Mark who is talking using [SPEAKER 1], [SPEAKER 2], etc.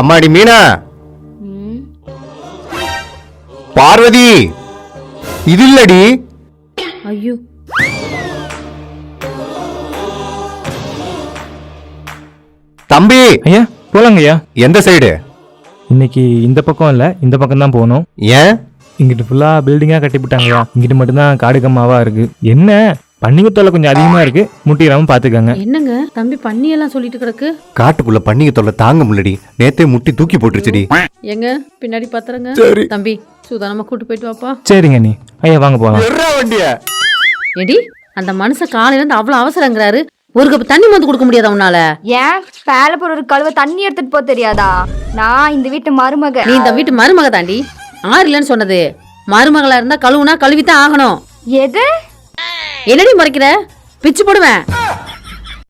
[SPEAKER 1] அம்மாடி மீனா. பார்வதி இது இல்லடி
[SPEAKER 2] ஐயோ.
[SPEAKER 1] தம்பி.
[SPEAKER 3] ஐயா போலாங்க ஐயா
[SPEAKER 1] எந்த சைடு?
[SPEAKER 3] இன்னைக்கு இந்த பக்கம் இல்லை இந்த பக்கம் தான் போகணும்.
[SPEAKER 1] ஏன்?
[SPEAKER 3] இங்கிட்டு ஃபுல்லாக பில்டிங்காக கட்டிவிட்டாங்கய்யா இங்கிட்டு மட்டும்தான் காடு கம்மாவா இருக்கு. என்ன? பன்னிக்குத்தொலை கொஞ்சம் அதிகமாக இருக்கு. முட்டிடாம பார்த்துக்கங்க
[SPEAKER 2] என்னங்க? தம்பி பண்ணி எல்லாம் சொல்லிட்டு கிடக்கு.
[SPEAKER 1] காட்டுக்குள்ள பன்னிங்க தொல்லை தாங்க முடியலடி. நேத்தே முட்டி தூக்கி போட்டுருச்சுடி.
[SPEAKER 2] எங்க பின்னாடி பாத்துறங்க.
[SPEAKER 1] சரி.
[SPEAKER 2] தம்பி சூதானமா கூட்டு போயிட்டு வாப்பா.
[SPEAKER 3] சரிங்க நீ. ஐயா வாங்க
[SPEAKER 1] வண்டிய.
[SPEAKER 2] ஏடி அந்த மனுஷன் காலையில இருந்து அவ்வளவு அவசரங்கிறாரு. ஒரு கப் தண்ணி வந்து கொடுக்க முடியாதா உன்னால?
[SPEAKER 4] ஏன்? வேலை போற ஒரு கழுவ தண்ணி எடுத்துட்டு போக தெரியாதா? நான் இந்த வீட்டு மருமக.
[SPEAKER 2] நீ இந்த வீட்டு மருமக தாண்டி. ஆறு இல்லைன்னு சொன்னது. மருமகளா இருந்தா கழுவுனா கழுவித்தான் ஆகணும்.
[SPEAKER 4] எது?
[SPEAKER 2] என்னடி மறைக்கிற? பிச்சு போடுவேன்.